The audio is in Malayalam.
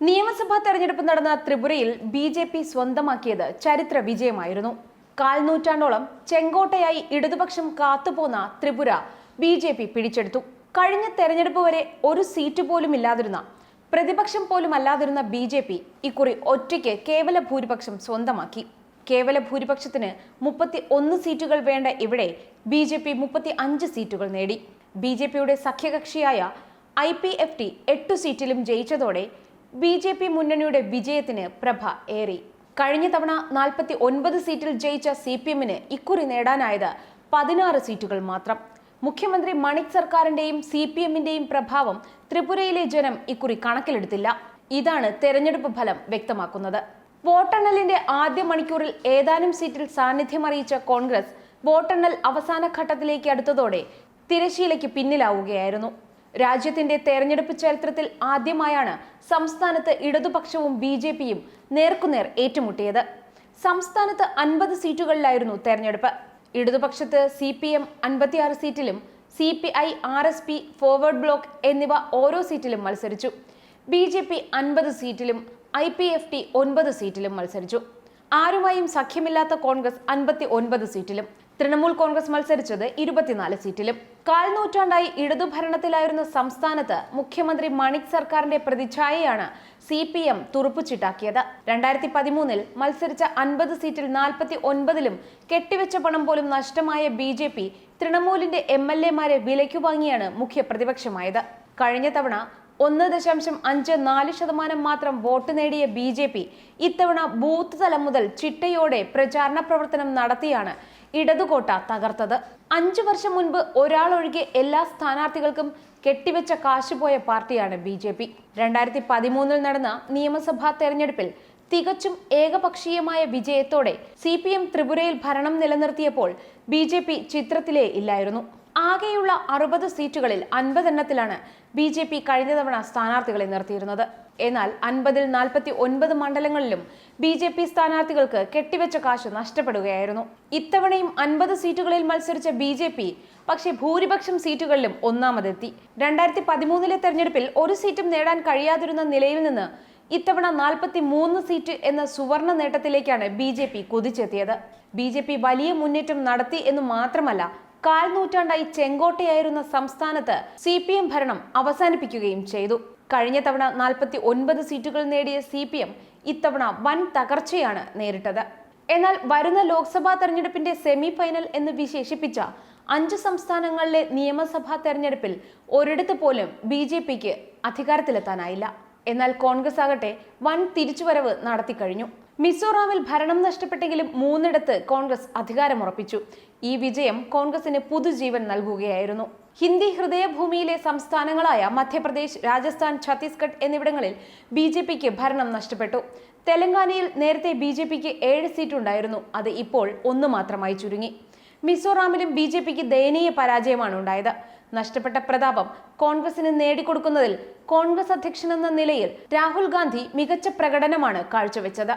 നിയമസഭാ തെരഞ്ഞെടുപ്പ് നടന്ന ത്രിപുരയിൽ ബി ജെ പി സ്വന്തമാക്കിയത് ചരിത്ര വിജയമായിരുന്നു. കാൽനൂറ്റാണ്ടോളം ചെങ്കോട്ടയായി ഇടതുപക്ഷം കാത്തുപോന്ന ത്രിപുര ബി ജെ പി പിടിച്ചെടുത്തു. കഴിഞ്ഞ തെരഞ്ഞെടുപ്പ് വരെ ഒരു സീറ്റ് പോലും ഇല്ലാതിരുന്ന പ്രതിപക്ഷം പോലും അല്ലാതിരുന്ന ബി ജെ പി ഇക്കുറി ഒറ്റയ്ക്ക് കേവല ഭൂരിപക്ഷം സ്വന്തമാക്കി. കേവല ഭൂരിപക്ഷത്തിന് മുപ്പത്തി ഒന്ന് സീറ്റുകൾ വേണ്ട ഇവിടെ ബി ജെ പി മുപ്പത്തി അഞ്ച് സീറ്റുകൾ നേടി. ബി ജെ പിയുടെ സഖ്യകക്ഷിയായ ഐ പി എഫ് ടി എട്ടു സീറ്റിലും ജയിച്ചതോടെ ബി ജെ പി മുന്നണിയുടെ വിജയത്തിന് പ്രഭ ഏറി. കഴിഞ്ഞ തവണ നാൽപ്പത്തി ഒൻപത് സീറ്റിൽ ജയിച്ച സി പി എമ്മിന് ഇക്കുറി നേടാനായത് പതിനാറ് സീറ്റുകൾ മാത്രം. മുഖ്യമന്ത്രി മണിക് സർക്കാരിന്റെയും സി പി എമ്മിന്റെയും പ്രഭാവം ത്രിപുരയിലെ ജനം ഇക്കുറി കണക്കിലെടുത്തില്ല. ഇതാണ് തെരഞ്ഞെടുപ്പ് ഫലം വ്യക്തമാക്കുന്നത്. വോട്ടെണ്ണലിന്റെ ആദ്യ മണിക്കൂറിൽ ഏതാനും സീറ്റിൽ സാന്നിധ്യം അറിയിച്ച കോൺഗ്രസ് വോട്ടെണ്ണൽ അവസാന ഘട്ടത്തിലേക്ക് അടുത്തതോടെ തിരശീലയ്ക്ക് പിന്നിലാവുകയായിരുന്നു. രാജ്യത്തിന്റെ തെരഞ്ഞെടുപ്പ് ചരിത്രത്തിൽ ആദ്യമായാണ് സംസ്ഥാനത്ത് ഇടതുപക്ഷവും ബി ജെ പിയും നേർക്കുനേർ ഏറ്റുമുട്ടിയത്. സംസ്ഥാനത്ത് അൻപത് സീറ്റുകളിലായിരുന്നു തെരഞ്ഞെടുപ്പ്. ഇടതുപക്ഷത്ത് സി പി എം അൻപത്തിയാറ് സീറ്റിലും C P I R S P forward block എന്നിവ ഓരോ സീറ്റിലും മത്സരിച്ചു. ബി ജെ പി അൻപത് സീറ്റിലും ഐ പി എഫ് ടി ഒൻപത് സീറ്റിലും മത്സരിച്ചു. ആരുമായും സഖ്യമില്ലാത്ത കോൺഗ്രസ് അൻപത്തി ഒൻപത് സീറ്റിലും തൃണമൂൽ കോൺഗ്രസ് മത്സരിച്ചത് ഇരുപത്തിനാല് സീറ്റിലും. കാൽ നൂറ്റാണ്ടായി ഇടതുഭരണത്തിലായിരുന്ന സംസ്ഥാനത്ത് മുഖ്യമന്ത്രി മണിക് സർക്കാരിന്റെ പ്രതിച്ഛായയാണ് സി പി എം തുറുപ്പുചിട്ടാക്കിയത്. രണ്ടായിരത്തി പതിമൂന്നിൽ മത്സരിച്ച അൻപത് സീറ്റിൽ നാൽപ്പത്തി ഒൻപതിലും കെട്ടിവെച്ച പണം പോലും നഷ്ടമായ ബി ജെ പി തൃണമൂലിന്റെ എം എൽ എമാരെ വിലയ്ക്കു വാങ്ങിയാണ് മുഖ്യ പ്രതിപക്ഷമായത് കഴിഞ്ഞ തവണ ഒന്ന് ദശാംശം അഞ്ച് നാല് ശതമാനം മാത്രം വോട്ട് നേടിയ ബി ജെ പി ഇത്തവണ ബൂത്ത് തലം മുതൽ ചിട്ടയോടെ പ്രചാരണ പ്രവർത്തനം നടത്തിയാണ് ഇടതുകോട്ട തകർത്തത്. അഞ്ചു വർഷം മുൻപ് ഒരാളൊഴികെ എല്ലാ സ്ഥാനാർത്ഥികൾക്കും കെട്ടിവെച്ച കാശുപോയ പാർട്ടിയാണ് ബി ജെ പി. രണ്ടായിരത്തി പതിമൂന്നിൽ നടന്ന നിയമസഭാ തെരഞ്ഞെടുപ്പിൽ തികച്ചും ഏകപക്ഷീയമായ വിജയത്തോടെ സി പി എം ത്രിപുരയിൽ ഭരണം നിലനിർത്തിയപ്പോൾ ബി ജെ പി ചിത്രത്തിലേ ഇല്ലായിരുന്നു. ആകെയുള്ള അറുപത് സീറ്റുകളിൽ അൻപതെണ്ണത്തിലാണ് ബി ജെ പി കഴിഞ്ഞ തവണ സ്ഥാനാർത്ഥികളെ നിർത്തിയിരുന്നത്. എന്നാൽ അൻപതിൽ നാൽപ്പത്തി ഒൻപത് മണ്ഡലങ്ങളിലും ബി ജെ പി സ്ഥാനാർത്ഥികൾക്ക് കെട്ടിവെച്ച കാശ് നഷ്ടപ്പെടുകയായിരുന്നു. ഇത്തവണയും അൻപത് സീറ്റുകളിൽ മത്സരിച്ച ബി ജെ പി പക്ഷേ ഭൂരിപക്ഷം സീറ്റുകളിലും ഒന്നാമതെത്തി. രണ്ടായിരത്തി പതിമൂന്നിലെ തെരഞ്ഞെടുപ്പിൽ ഒരു സീറ്റും നേടാൻ കഴിയാതിരുന്ന നിലയിൽ നിന്ന് ഇത്തവണ നാൽപ്പത്തി മൂന്ന് സീറ്റ് എന്ന സുവർണ നേട്ടത്തിലേക്കാണ് ബി ജെ പി കുതിച്ചെത്തിയത്. ബി ജെ പി വലിയ മുന്നേറ്റം നടത്തി എന്ന് മാത്രമല്ല കാൽ നൂറ്റാണ്ടായി ചെങ്കോട്ടയായിരുന്ന സംസ്ഥാനത്ത് സി പി എം ഭരണം അവസാനിപ്പിക്കുകയും ചെയ്തു. കഴിഞ്ഞ തവണ നാൽപ്പത്തി ഒൻപത് സീറ്റുകൾ നേടിയ സി പി എം ഇത്തവണ വൻ തകർച്ചയാണ് നേരിട്ടത്. എന്നാൽ വരുന്ന ലോക്സഭാ തെരഞ്ഞെടുപ്പിന്റെ സെമി ഫൈനൽ എന്ന് വിശേഷിപ്പിച്ച അഞ്ച് സംസ്ഥാനങ്ങളിലെ നിയമസഭാ തെരഞ്ഞെടുപ്പിൽ ഒരിടത്ത് പോലും ബി ജെ പിക്ക് അധികാരത്തിലെത്താനായില്ല. എന്നാൽ കോൺഗ്രസ് ആകട്ടെ വൻ തിരിച്ചുവരവ് നടത്തിക്കഴിഞ്ഞു. മിസോറാമിൽ ഭരണം നഷ്ടപ്പെട്ടെങ്കിലും മൂന്നിടത്ത് കോൺഗ്രസ് അധികാരമുറപ്പിച്ചു. ഈ വിജയം കോൺഗ്രസിന് പുതുജീവൻ നൽകുകയായിരുന്നു. ഹിന്ദി ഹൃദയഭൂമിയിലെ സംസ്ഥാനങ്ങളായ മധ്യപ്രദേശ് രാജസ്ഥാൻ ഛത്തീസ്ഗഡ് എന്നിവിടങ്ങളിൽ ബി ജെ പിക്ക് ഭരണം നഷ്ടപ്പെട്ടു. തെലങ്കാനയിൽ നേരത്തെ ബി ജെ പിക്ക് ഏഴ് സീറ്റുണ്ടായിരുന്നു. അത് ഇപ്പോൾ ഒന്ന് മാത്രമായി ചുരുങ്ങി. മിസോറാമിലും ബി ജെ പിക്ക് ദയനീയ പരാജയമാണ് ഉണ്ടായത്. നഷ്ടപ്പെട്ട പ്രതാപം കോൺഗ്രസിന് നേടിക്കൊടുക്കുന്നതിൽ കോൺഗ്രസ് അധ്യക്ഷനെന്ന നിലയിൽ രാഹുൽ ഗാന്ധി മികച്ച പ്രകടനമാണ് കാഴ്ചവെച്ചത്.